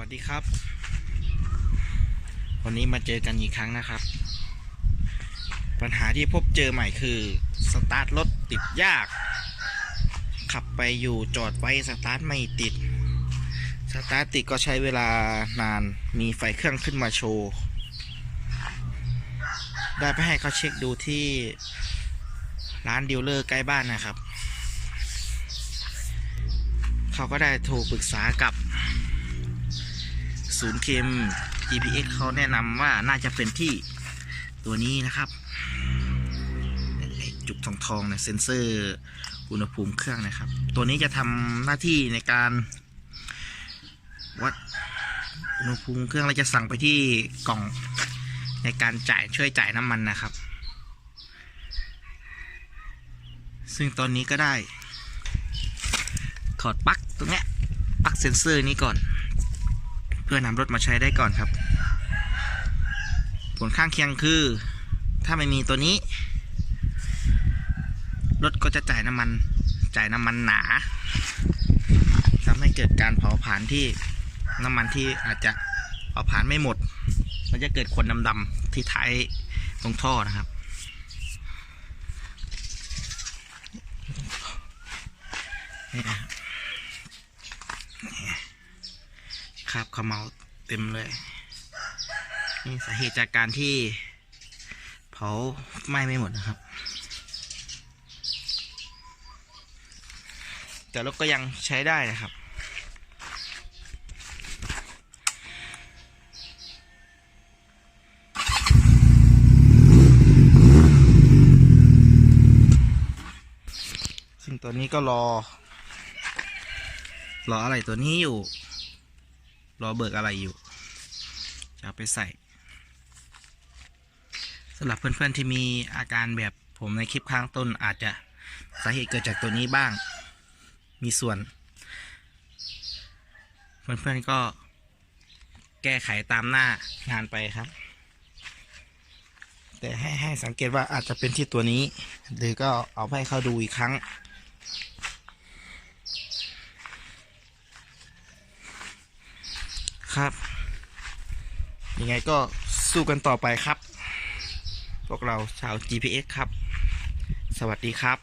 วัสดีครับ วันนี้มาเจอกันอีกครั้งนะครับ ปัญหาที่พบเจอใหม่คือ สตาร์ทรถติดยาก ขับไปอยู่จอดไว้สตาร์ทไม่ติด สตาร์ทติดก็ใช้เวลานานมีไฟเครื่องขึ้นมาโชว์ ได้ไปให้เขาเช็คดูที่ร้านดีลเลอร์ใกล้บ้านนะครับ เขาก็ได้โทรปรึกษากับ ศูนย์เคม GPS เขาแนะนำว่าน่าจะเป็นที่ตัวนี้นะครับจุกทองทองๆเนี่ยเซ็นเซอร์อุณหภูมิเครื่องนะครับ ตัวนี้จะทำหน้าที่ในการวัดอุณหภูมิเครื่องแล้วจะสั่งไปที่กล่องในการจ่ายช่วยจ่ายน้ำมันนะครับ ซึ่งตอนนี้ก็ได้ถอดปลั๊กตรงนี้ปลั๊กเซ็นเซอร์นี้ก่อน พื่อนำรถมาใช้ได้ก่อนครับ ผลข้างเคียงคือ ถ้าไม่มีตัวนี้ รถก็จะจ่ายน้ำมันจ่ายน้ำมันหนาทำให้เกิดการเผาผลาญที่น้ำมันที่อาจจะเผาผลาญไม่หมด มันจะเกิดควันดำๆที่ท้ายตรงท่อนะครับนี่นะครับนี่ ครับขมเหลาเต็มเลย นี่สาเหตุจากการที่ เผาไหม้ไม่หมดนะครับ แต่รถก็ยังใช้ได้นะครับซึ่งตัวนี้ก็รอ รออะไรตัวนี้อยู่ รอเบิกอะไรอยู่จะเอาไปใส่สำหรับเพื่อนๆที่มีอาการแบบผมในคลิปข้างต้นอาจจะสาเหตุเกิดจากตัวนี้บ้าง มีส่วน เพื่อนๆก็แก้ไขตามหน้างานไปครับ แต่ให้ให้สังเกตว่าอาจจะเป็นที่ตัวนี้ หรือก็เอาไปให้เขาดูอีกครั้ง ครับ ยังไงก็สู้กันต่อไปครับ พวกเราชาว GPS ครับ สวัสดีครับ